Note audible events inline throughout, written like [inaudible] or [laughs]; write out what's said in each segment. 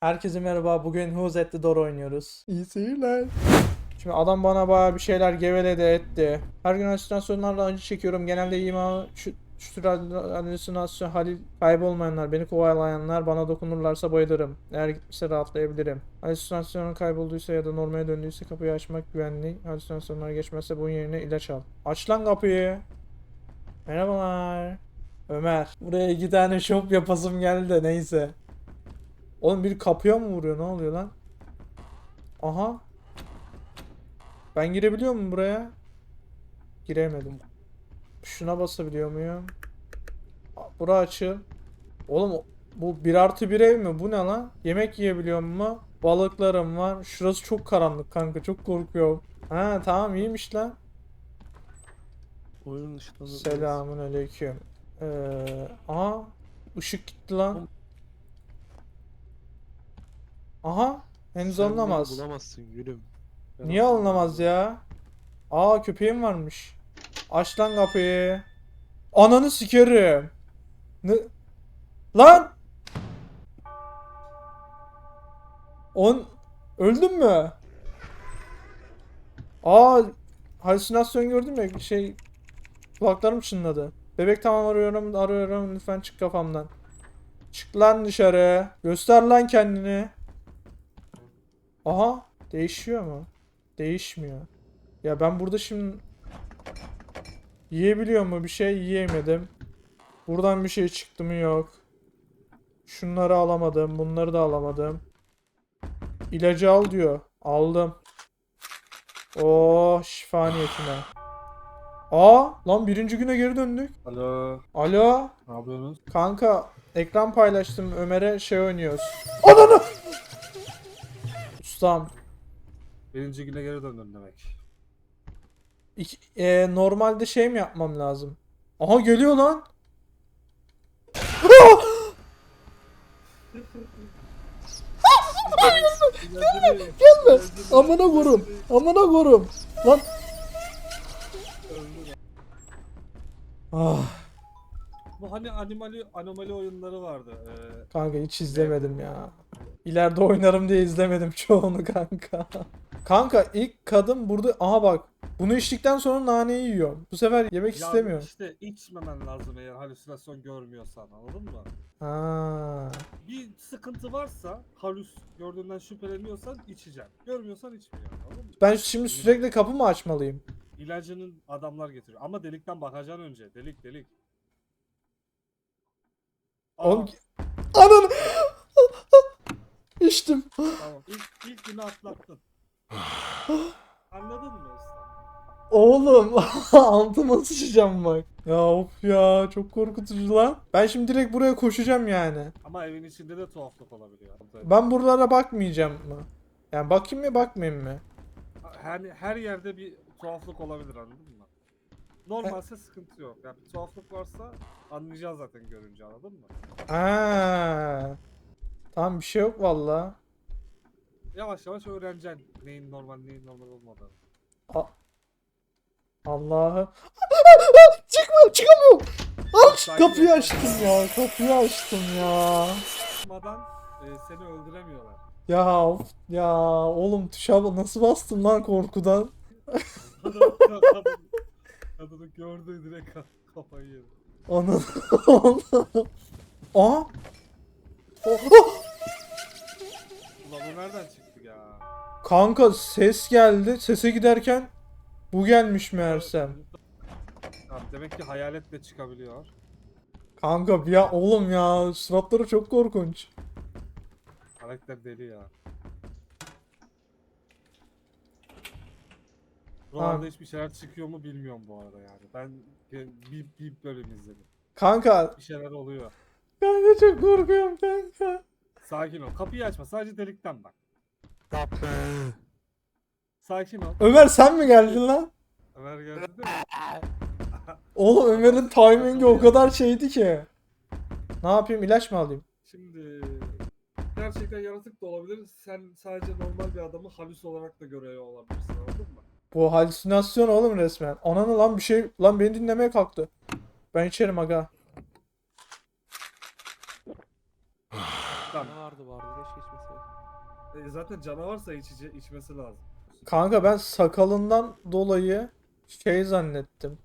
Herkese merhaba. Bugün Who's at the Door oynuyoruz. İyi seyirler. Şimdi adam bana bayağı bir şeyler geveledi etti. Her gün halüsinasyonlarla acı çekiyorum. Genelde ima şu, şu tür halüsinasyon halil kaybolmayanlar, beni kovalayanlar bana dokunurlarsa bayılırım. Eğer gitmişse rahatlayabilirim. Halüsinasyonun kaybolduysa ya da normale döndüyse kapıyı açmak güvenli. Halüsinasyonlar geçmezse bunun yerine ilaç al. Aç lan kapıyı. Merhabalar. Ömer. Buraya iki tane şop yapasım geldi de neyse. Oğlum bir kapıya mı vuruyor? Ne oluyor lan? Aha. Ben girebiliyor muyum buraya? Giremedim. Şuna basabiliyor muyum? Bura açıl. Oğlum bu 1 artı 1 ev mi? Bu ne lan? Yemek yiyebiliyor mu? Balıklarım var. Şurası çok karanlık kanka. Çok korkuyorum. Ha tamam iyiymiş lan. Oyunun ışıkları. Selamun aleyküm. Ee, aha. Işık gitti lan. Aha. Henüz Sen alınamaz. Bulamazsın gülüm. Ben Niye alınamaz ya? Aa köpeğim varmış. Aç lan kapıyı. Ananı sikerim. Ne? Lan! On öldün mü? Aa halüsinasyon gördüm ya şey kulaklarım çınladı. Bebek tamam arıyorum arıyorum lütfen çık kafamdan. Çık lan dışarı. Göster lan kendini. Aha değişiyor mu? Değişmiyor. Ya ben burada şimdi yiyebiliyor mu bir şey yiyemedim. Buradan bir şey çıktı mı yok. Şunları alamadım, bunları da alamadım. İlacı al diyor. Aldım. Oh şifa niyetine. Aa lan birinci güne geri döndük. Alo. Alo Ne yapıyorsunuz? kanka ekran paylaştım Ömer'e şey oynuyoruz. Ananı! Ustam Birinci güne geri döndün demek. İki- e, normalde şey mi yapmam lazım? Aha geliyor lan. Gelme. Amına korum. Amına korum. Lan. Ah, Bu hani animali anomali oyunları vardı. Ee, kanka hiç izlemedim ya. İleride oynarım diye izlemedim [laughs] çoğunu kanka. Kanka ilk kadın burada aha bak. Bunu içtikten sonra naneyi yiyor. Bu sefer yemek ya istemiyor. işte içmemen lazım eğer halüsinasyon görmüyorsan anladın mı? Ha. Bir sıkıntı varsa halüs gördüğünden şüpheleniyorsan içeceksin. Görmüyorsan içmiyorsun anladın mı? Ben şimdi sürekli kapı mı açmalıyım? İlacının adamlar getiriyor. Ama delikten bakacaksın önce. Delik delik. Oğlum Ananı. İçtim. tamam. İlk, ilk günü atlattın. [sighs] Anladın mı usta? Oğlum [laughs] altıma sıçacağım bak. Ya of ya çok korkutucu lan. Ben şimdi direkt buraya koşacağım yani. Ama evin içinde de tuhaflık olabiliyor. Ben buralara bakmayacağım mı? Yani bakayım mı bakmayayım mı? Her, her yerde bir tuhaflık olabilir anladın mı? Normalse sıkıntı yok. Yani bir tuhaflık varsa anlayacağız zaten görünce anladın mı? Aa. Tamam bir şey yok valla. Yavaş yavaş öğreneceksin neyin normal neyin normal olmadığını. Allah'ı. [laughs] Çıkma çıkamıyorum. Aç kapıyı açtım ya. Kapıyı açtım ya. Çıkmadan e, seni öldüremiyorlar. Ya of ya oğlum tuşa nasıl bastım lan korkudan. Kadın, kadın, kadını gördü direkt ka- kafayı yedi. Anam. Aa. Oh. Ulan o nereden çıktı ya? Kanka ses geldi. Sese giderken bu gelmiş meğersem. Tamam, demek ki hayaletle çıkabiliyor. Kanka ya oğlum ya suratları çok korkunç. Karakter deli ya. Buralarda hiçbir şeyler çıkıyor mu bilmiyorum bu arada yani. Ben bir, bir bölüm izledim. Kanka Bir şeyler oluyor. kanka çok korkuyorum kanka. Sakin ol. Kapıyı açma. Sadece delikten bak. Sakin ol. Ömer sen mi geldin lan? Ömer geldi değil mi? [laughs] Oğlum Ömer'in timingi o kadar şeydi ki. Ne yapayım ilaç mı alayım? Şimdi gerçekten yaratık da olabilir. Sen sadece normal bir adamı halüs olarak da görüyor olabilirsin anladın mı? Bu halüsinasyon oğlum resmen. Ananı lan bir şey lan beni dinlemeye kalktı. Ben içerim aga. Vardı vardı keşke içmeseydim. E, zaten canavarsa içici, içmesi lazım. Kanka ben sakalından dolayı şey zannettim.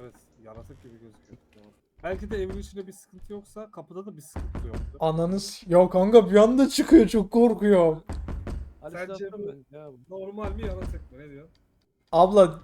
Evet, yaratık gibi gözüküyor. Belki de evin içinde bir sıkıntı yoksa kapıda da bir sıkıntı yoktu. Ananız ya kanka bir anda çıkıyor çok korkuyorum. Sence bu- bence ya. Normal mi yaratık mı? Ne diyor? Abla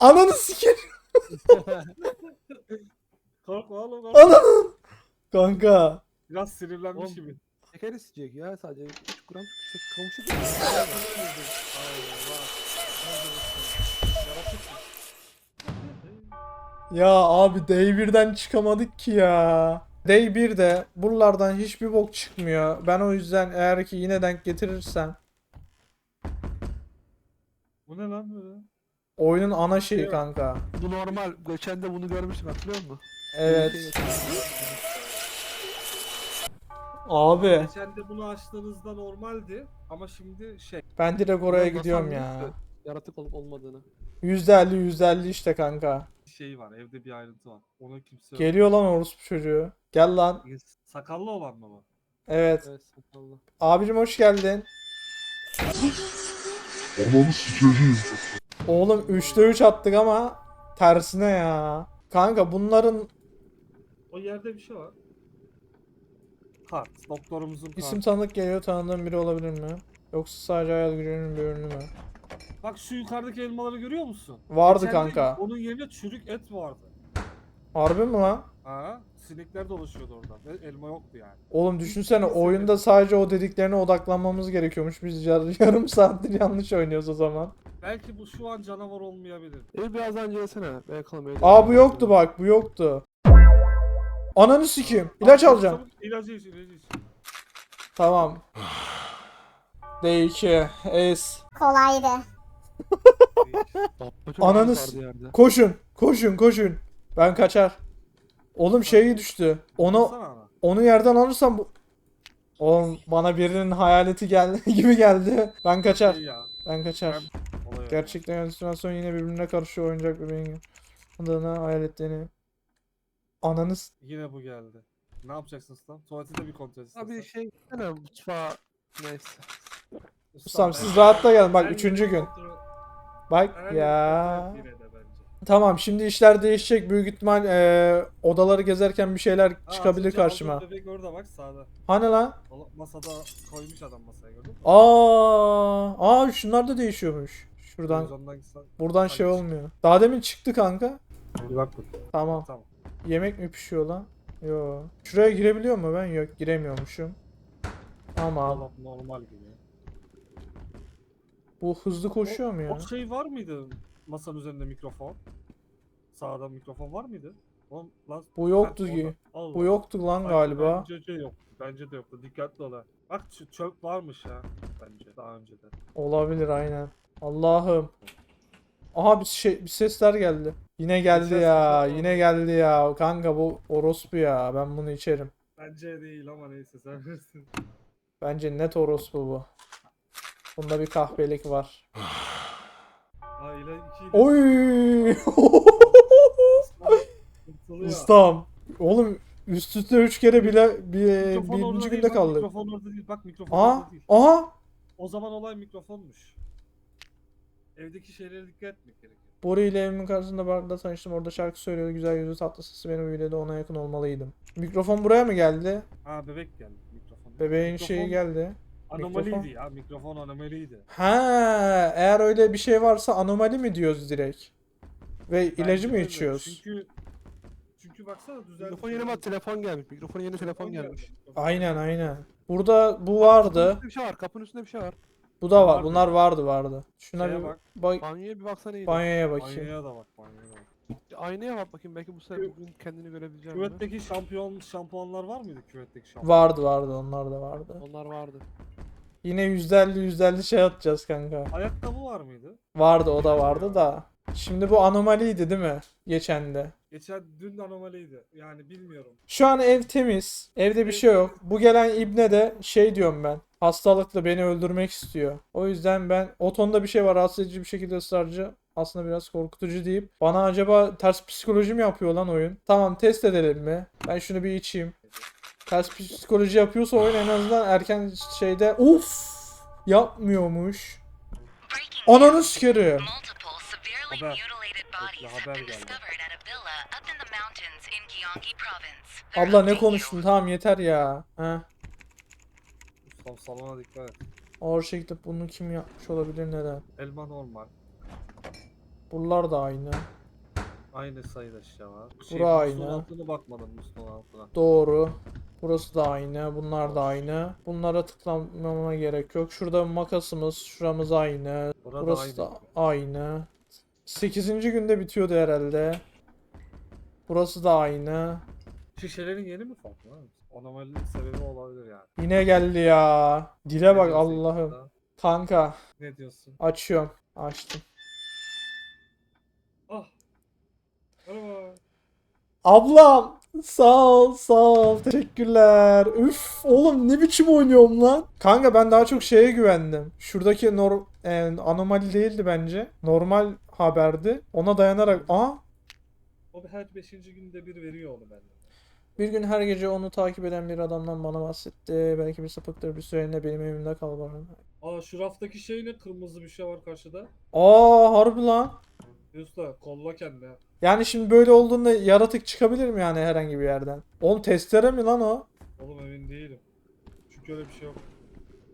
ananı sikir. [laughs] Korkma oğlum korkma. Ananı. Kanka Biraz sinirlenmiş Oğlum, gibi. Şeker isteyecek ya sadece 3 gram işte komşu ya abi Day 1'den çıkamadık ki ya. Day 1'de buralardan hiçbir bok çıkmıyor. Ben o yüzden eğer ki yine denk getirirsem Bu ne lan böyle? oyunun ana şeyi Evet. kanka. Bu normal. Geçen de bunu görmüştüm hatırlıyor musun? Evet. Şey Abi Geçen de bunu açtığınızda normaldi ama şimdi şey. ben direkt oraya gidiyorum ya. ki Yaratık olup olmadığını. %50 %50 işte kanka. şey var, evde bir ayrıntı var. Onu kimse yok. Geliyor lan orospu çocuğu. Gel lan. Sakallı olan mı bu? Evet. Evet sakallı. Abicim hoş geldin. [laughs] Ananı sikeceğim. Oğlum 3'te 3 attık ama tersine ya. Kanka bunların O yerde bir şey var. Kart. Doktorumuzun kartı. isim tanıdık geliyor. Tanıdığım biri olabilir mi? Yoksa sadece hayal gücünün bir ürünü mü? Bak şu yukarıdaki elmaları görüyor musun? Vardı Geçen de kanka. Onun yerine çürük et vardı. Harbi mi lan? Ha, sinekler dolaşıyordu orada. Elma yoktu yani. Oğlum düşünsene oyunda sadece o dediklerine odaklanmamız gerekiyormuş. Biz yar- [laughs] yarım saattir yanlış oynuyoruz o zaman. Belki bu şu an canavar olmayabilir. Evi birazdan incelsene. Bakalım evde. Aa bu yoktu bak bu yoktu. Ananı sikeyim. İlaç Çabuk, alacağım. çabuk, İlacı iç, ilacı iç. Tamam. [sighs] D2 Ace. Kolaydı. [laughs] Ananı s- vardı yerde. Koşun. Koşun koşun. Ben kaçar. Oğlum şeyi düştü. Onu Baksana onu yerden alırsam bu... Oğlum bana birinin hayaleti geldi [laughs] gibi geldi. Ben kaçar. Ya. Ben kaçar. Olay. Gerçekten halüsinasyon yine birbirine karışıyor oyuncak bebeğin adına hayaletlerini. Ananız Yine bu geldi. Ne yapacaksın ustam? Tuvaleti de bir kontrol et. Abi şey gitsene mutfağa. Neyse. Ustam siz rahatta gelin bak üçüncü gün. Bak ya. Tamam şimdi işler değişecek büyük ihtimal eee, odaları gezerken bir şeyler Ha, çıkabilir az önce aldığın karşıma. Bebek orada bak sağda. Hani lan? Masada koymuş adam masaya gördün mü? Aa, aa şunlar da değişiyormuş. Şuradan Televizyondan gitsen- buradan şey olmuyor. Daha demin çıktı kanka. Bir bak bakayım. Tamam. Tamam. Yemek mi pişiyor lan? Yo. Şuraya girebiliyor mu ben? Yok giremiyormuşum. Tamam. Dolap normal gibi. Bu hızlı koşuyor mu ya? O şey var mıydı masanın üzerinde mikrofon? Sağda mikrofon var mıydı? Oğlum, lan, Bu yoktu ki. Allah. Bu yoktu lan Bak, galiba. Bence de yoktu. Bence de yoktu. Dikkatli ol ha. Bak çöp varmış ya. Bence daha önceden. Olabilir aynen. Allah'ım. Aha bir şey bir sesler geldi. Yine geldi ya. Yine geldi ya. Kanka bu orospu ya. Ben bunu içerim. Bence değil ama neyse sen bilirsin. Bence net orospu bu. Bunda bir kahpelik var. [sighs] Aile 2 Oy! Kurtuluyor. Ustam. Oğlum üst üste 3 kere bile bir, Mikrofon orada birinci değil, günde bak, kaldık. Mikrofon orada değil. Bak mikrofon Aha! orada değil. Aha! O zaman olay mikrofonmuş. Evdeki şeylere dikkat etmek gerekiyor. Bori ile evimin karşısında barda tanıştım. Orada şarkı söylüyordu. Güzel yüzü tatlı sesi beni büyüledi. Ona yakın olmalıydım. Mikrofon buraya mı geldi? Ha bebek geldi mikrofon. Bebeğin Mikrofon şeyi geldi. Anomaliydi mikrofon. ya. Mikrofon anomaliydi. Ha, eğer öyle bir şey varsa anomali mi diyoruz direkt? Ve ilacı Bence mı öyle. içiyoruz? Çünkü çünkü baksana düzeldi. Mikrofon yeni bak telefon gelmiş. Mikrofon yeni telefon gelmiş. Aynen aynen. Burada bu vardı. Kapının üstünde bir şey var. Kapının üstünde bir şey var. Bu da var. Vardı. Bunlar vardı vardı. Şuna Şeye bir bak. bak. Banyoya bir baksana iyi. Banyoya bakayım. Banyoya da bak banyoya da bak. Aynaya bak bakayım belki bu sefer bugün kendini görebileceğim. mi? Küvetteki şampiyon şampuanlar var mıydı küvetteki şampuan? Vardı vardı onlar da vardı. Onlar vardı. Yine %50 %50 şey atacağız kanka. Ayakkabı var mıydı? Vardı o da vardı da. Şimdi bu anomaliydi değil mi? Geçen de. Geçen dün anomaliydi. Yani bilmiyorum. Şu an ev temiz. Evde bir şey yok. Bu gelen ibne de şey diyorum ben. Hastalıklı beni öldürmek istiyor. O yüzden ben o tonda bir şey var rahatsız edici bir şekilde ısrarcı. Aslında biraz korkutucu deyip bana acaba ters psikoloji mi yapıyor lan oyun? Tamam test edelim mi? Ben şunu bir içeyim. Ters psikoloji yapıyorsa oyun en azından erken şeyde uf yapmıyormuş. Ananı sikerim. Haber. Abla ne konuştun tamam yeter ya. Heh. Ustam salona dikkat et. Ağır şekilde bunu kim yapmış olabilir neden? Elma normal. Buralar da aynı. Aynı sayıda şişe var. Bura aynı. musluğun altına bakmadım musluğun altına. Doğru. Burası da aynı. Bunlar da aynı. Bunlara tıklamama gerek yok. Şurada makasımız. Şuramız aynı. Burada Burası aynı. da aynı. 8. günde bitiyordu herhalde. Burası da aynı. Şişelerin yeni mi farklı? Anomalinin sebebi olabilir yani. Yine geldi ya. Dile bak Ne Allah'ım. Kanka Ne diyorsun? açıyorum. Açtım. Ah. Merhaba. Ablam sağ ol sağ ol teşekkürler. Üf oğlum ne biçim oynuyorum lan. Kanka ben daha çok şeye güvendim. Şuradaki nor e, anomali değildi bence. Normal haberdi. Ona dayanarak aa O her 5. günde bir veriyor onu benden. bir gün her gece onu takip eden bir adamdan bana bahsetti. Belki bir sapıktır bir süreliğine benim evimde kal bana. Aa şu raftaki şey ne? Kırmızı bir şey var karşıda. Aa harbi lan. Usta kolla kendini. Yani şimdi böyle olduğunda yaratık çıkabilir mi yani herhangi bir yerden? Oğlum testere mi lan o? Oğlum emin değilim. Çünkü öyle bir şey yok.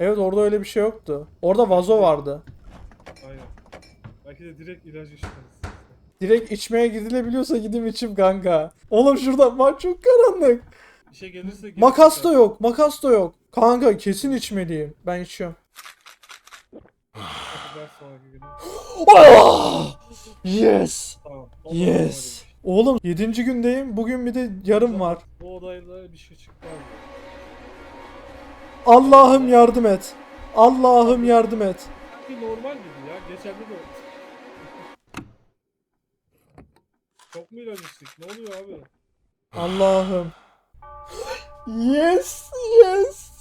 Evet orada öyle bir şey yoktu. Orada vazo vardı. Aynen. Belki de direkt ilacı içmeniz. Direkt içmeye gidilebiliyorsa gideyim içim kanka. Oğlum şurada bak çok karanlık. Bir şey gelirse gel- Makas da yok, makas da yok. Kanka kesin içmeliyim. Ben içiyorum. Ah! Yes. Tamam. o da Yes. Oğlum 7. gündeyim. Bugün bir de yarım var. Bu odayla bir şey çıktı abi. Allah'ım yardım et. Allah'ım yardım et. Sanki normal gibi ya. Geçen de de Çok mu ilaç içtik? Ne oluyor abi? Allah'ım. Yes, yes.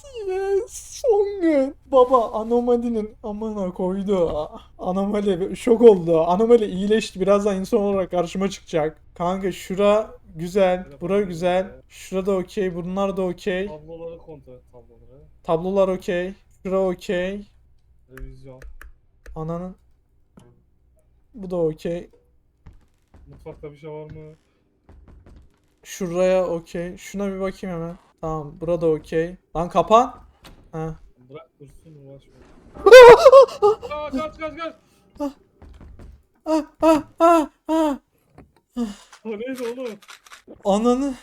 Son gün. Baba anomalinin amına koydu. Anomali şok oldu. Anomali iyileşti. Birazdan insan olarak karşıma çıkacak. Kanka şura güzel. Bura güzel. Şurada okey. Bunlar da okey. Tabloları kontrol et tabloları. Tablolar okey. Şura okey. Revizyon. Ananın. Bu da okey. Mutfakta bir şey var mı? Şuraya okey. Şuna bir bakayım hemen. Tamam. Burada okey. Lan kapan. Ha. Bırak dursun uğraşma. [laughs] Aa, kaç kaç kaç. Ah ah ah ah. O neydi oğlum? Ananı.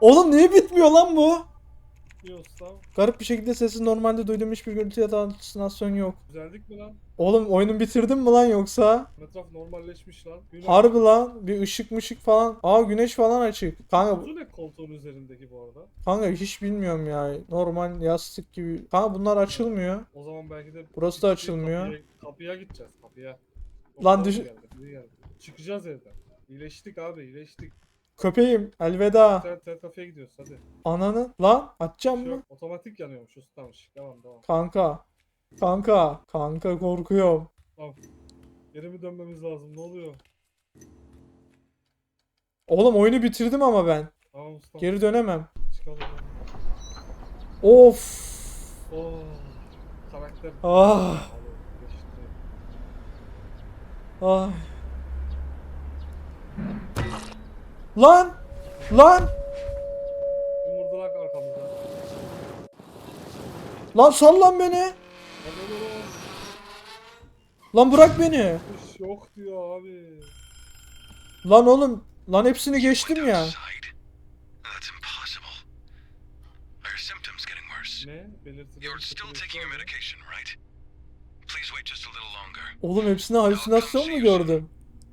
Oğlum niye bitmiyor lan bu? Garip bir şekilde sesi normalde duyduğum hiçbir gürültü ya da halüsinasyon yok. Güzeldik mi lan? Oğlum oyunu bitirdin mi lan yoksa? Etraf normalleşmiş lan. Güneş. Harbi lan bir ışık mışık falan. Aa güneş falan açık. Kanka, Bu ne koltuğun üzerindeki bu arada? kanka hiç bilmiyorum ya. Normal yastık gibi. Kanka bunlar açılmıyor. O zaman belki de Burası da açılmıyor. Kapıya, kapıya gideceğiz kapıya. Lan Doktor düşün- geldi, biri geldi. Çıkacağız evden. İyileştik abi iyileştik. Köpeğim elveda. Sen sen kafeye gidiyoruz hadi. Ananı lan açacağım şey mı? Otomatik yanıyormuş ustam ışık. Devam devam. Kanka. Kanka. Kanka korkuyorum. Geri mi dönmemiz lazım? Ne oluyor? Oğlum oyunu bitirdim ama ben. Tamam ustam. Geri dönemem. Çıkalım. Of. Oh. Karakter. Ah. Abi, geçti. Ay. Lan! Lan! Yumurtalar arkamızda. Lan sal lan beni! Lan bırak beni! Kuş yok diyor abi. Lan oğlum! Lan hepsini geçtim ya. Ne? Longer. Oğlum hepsine halüsinasyon mu gördüm?